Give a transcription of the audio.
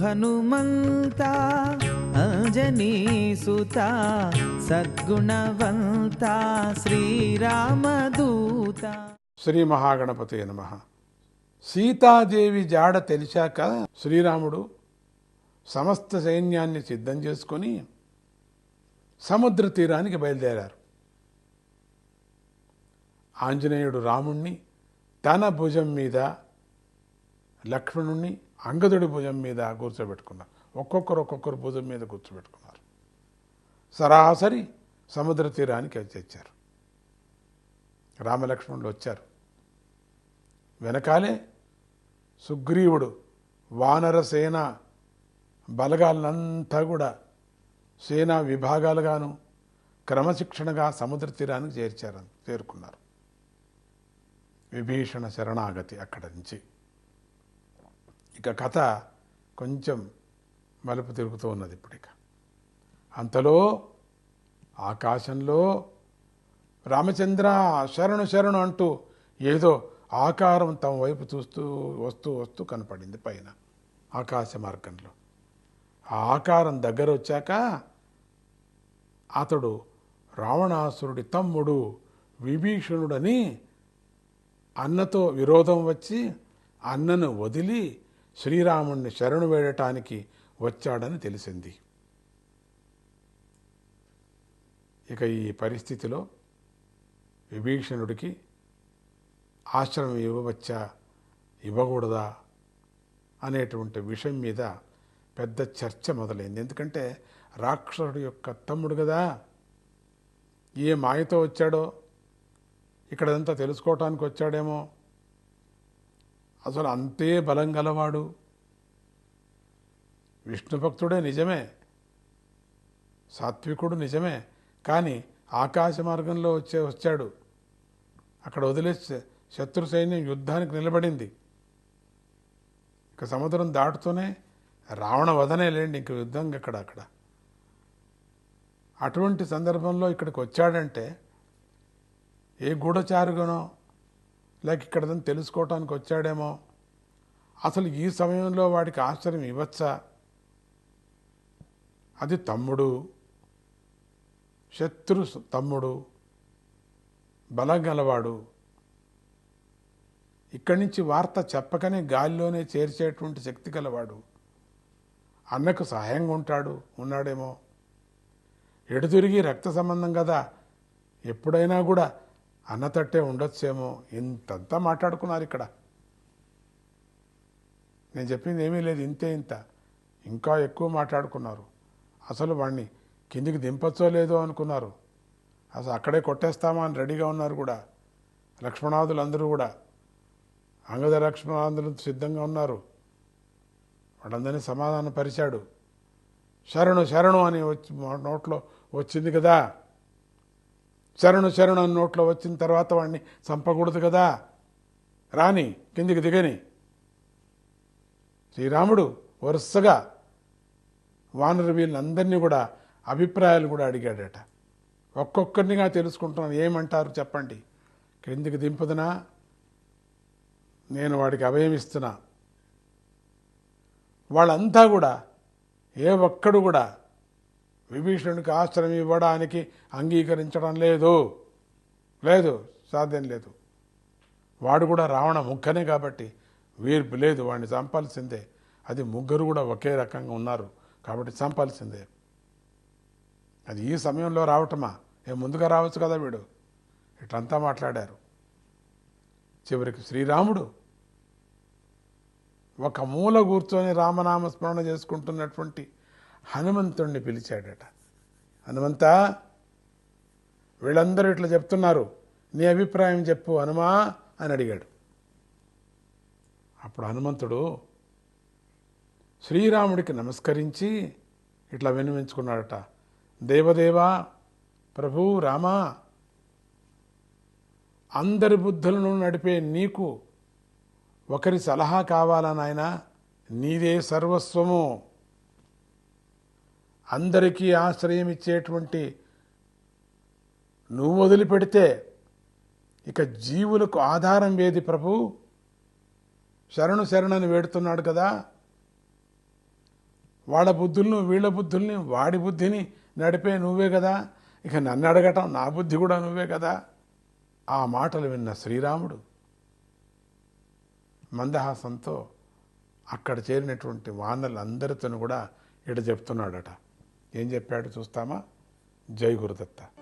హనుమంతా అంజనీ సుత సద్గుణవంత శ్రీరామదూత. శ్రీ మహాగణపతి నమ. సీతాదేవి జాడ తెలిసాక శ్రీరాముడు సమస్త సైన్యాన్ని సిద్ధం చేసుకొని సముద్ర తీరానికి బయలుదేరారు. ఆంజనేయుడు రాముణ్ణి తన భుజం మీద లక్ష్మణుణ్ణి అంగదుడి భుజం మీద కూర్చోబెట్టుకున్నారు. ఒక్కొక్కరు ఒక్కొక్కరు భుజం మీద కూర్చోబెట్టుకున్నారు. సరాసరి సముద్ర తీరానికి తెచ్చారు. రామలక్ష్మణులు వచ్చారు. వెనకాలే సుగ్రీవుడు వానర సేన బలగాలనంతా కూడా సేనా విభాగాలుగాను క్రమశిక్షణగా సముద్ర తీరానికి చేర్చారు చేరుకున్నారు. విభీషణ శరణాగతి అక్కడి నుంచి. ఇక కథ కొంచెం మలుపు తిరుగుతూ ఉన్నది ఇప్పుడు ఇక అంతలో ఆకాశంలో రామచంద్ర శరణు శరణు అంటూ ఏదో ఆకారం తమ వైపు చూస్తూ వస్తూ వస్తూ కనపడింది పైన ఆకాశ మార్గంలో. ఆ ఆకారం దగ్గర వచ్చాక అతడు రావణాసురుడి తమ్ముడు విభీషణుడని అన్నతో విరోధం వచ్చి అన్నను వదిలి శ్రీరాముణ్ణి శరణు వేడటానికి వచ్చాడని తెలిసింది. ఇక ఈ పరిస్థితిలో విభీషణుడికి ఆశ్రమం ఇవ్వవచ్చా? ఇవ్వకూడదా? అనేటువంటి విషయం మీద పెద్ద చర్చ మొదలైంది. ఎందుకంటే రాక్షసుడు యొక్క తమ్ముడు కదా. ఏ మాయతో వచ్చాడో ఇక్కడంతా తెలుసుకోవటానికి వచ్చాడేమో. అసలు అంతే బలం గలవాడు. విష్ణు భక్తుడే నిజమే. సాత్వికుడు నిజమే. కానీ ఆకాశ మార్గంలో వచ్చే వచ్చాడు. అక్కడ వదిలే శత్రు సైన్యం యుద్ధానికి నిలబడింది. ఇక సముద్రం దాటుతూనే రావణ వదనే లేండి ఇంక యుద్ధం అక్కడ అక్కడ. అటువంటి సందర్భంలో ఇక్కడికి వచ్చాడంటే ఏ గూఢచారుగానో లేక ఇక్కడదని తెలుసుకోవటానికి వచ్చాడేమో. అసలు ఈ సమయంలో వాడికి ఆశ్చర్యం ఇవ్వచ్చా? అది తమ్ముడు. శత్రు తమ్ముడు. బలం గలవాడు ఇక్కడి నుంచి వార్త చెప్పకనే గాలిలోనే చేర్చేటువంటి శక్తి గలవాడు. అన్నకు సహాయంగా ఉంటాడు ఉన్నాడేమో. ఎడు తిరిగి రక్త సంబంధం కదా? ఎప్పుడైనా కూడా అన్నతట్టే ఉండొచ్చేమో. ఇంతంతా మాట్లాడుకున్నారు ఇక్కడ. నేను చెప్పింది ఏమీ లేదు ఇంతే ఇంత. ఇంకా ఎక్కువ మాట్లాడుకున్నారు. అసలు వాడిని కిందికి దింపచ్చో లేదో అనుకున్నారు. అసలు అక్కడే కొట్టేస్తామా అని రెడీగా ఉన్నారు కూడా. లక్ష్మణాదులు అందరూ కూడా. అంగద లక్ష్మణాదులు సిద్ధంగా ఉన్నారు. వాళ్ళందరినీ సమాధానపరిచాడు. శరణు శరణు అని వచ్చి నోట్లో వచ్చింది కదా. శరణు శరణు అని నోట్లో వచ్చిన తర్వాత వాడిని చంపకూడదు కదా. రాని కిందికి దిగని. శ్రీరాముడు వరుసగా వానరు వీళ్ళందరినీ కూడా అభిప్రాయాలు కూడా అడిగాడట. ఒక్కొక్కరినిగా తెలుసుకుంటున్నాను. ఏమంటారు చెప్పండి. క్రిందికి దింపుదనా? నేను వాడికి అభయమిస్తున్నా వాళ్ళంతా కూడా ఏ ఒక్కడు కూడా విభీషణుడికి ఆశ్రయం ఇవ్వడానికి అంగీకరించడం లేదు. లేదు సాధ్యం లేదు. వాడు కూడా రావణ ముక్కనే కాబట్టి వీర్పు లేదు. వాడిని చంపాల్సిందే. అది ముగ్గురు కూడా ఒకే రకంగా ఉన్నారు కాబట్టి చంపాల్సిందే. అది ఈ సమయంలో రావటమా? ఏ ముందుగా రావచ్చు కదా వీడు. ఇట్లంతా మాట్లాడారు. చివరికి శ్రీరాముడు ఒక మూల కూర్చొని రామనామ స్మరణ చేసుకుంటున్నటువంటి హనుమంతుణ్ణి పిలిచాడట. హనుమంత వీళ్ళందరూ ఇట్లా చెప్తున్నారు. నీ అభిప్రాయం చెప్పు హనుమా అని అడిగాడు. అప్పుడు హనుమంతుడు శ్రీరాముడికి నమస్కరించి ఇట్లా వినిమించుకున్నాడట దేవదేవా ప్రభు రామా అందరి బుద్ధులను నడిపే నీకు ఒకరి సలహా కావాలా నాయనా? నీదే సర్వస్వము. అందరికీ ఆశ్రయం ఇచ్చేటువంటి నువ్వు వదిలిపెడితే ఇక జీవులకు ఆధారం వేది ప్రభు? శరణు శరణని వేడుతున్నాడు కదా. వాళ్ళ బుద్ధులను వీళ్ళ బుద్ధుల్ని వాడి బుద్ధిని నడిపే నువ్వే కదా. ఇక నన్ను అడగటం నా బుద్ధి కూడా నువ్వే కదా. ఆ మాటలు విన్న శ్రీరాముడు మందహాసంతో అక్కడ చేరినటువంటి వానరులందరితో కూడా ఇట చెప్తున్నాడట. ఏం చెప్పాడు చూస్తామా? జై గురుదత్త.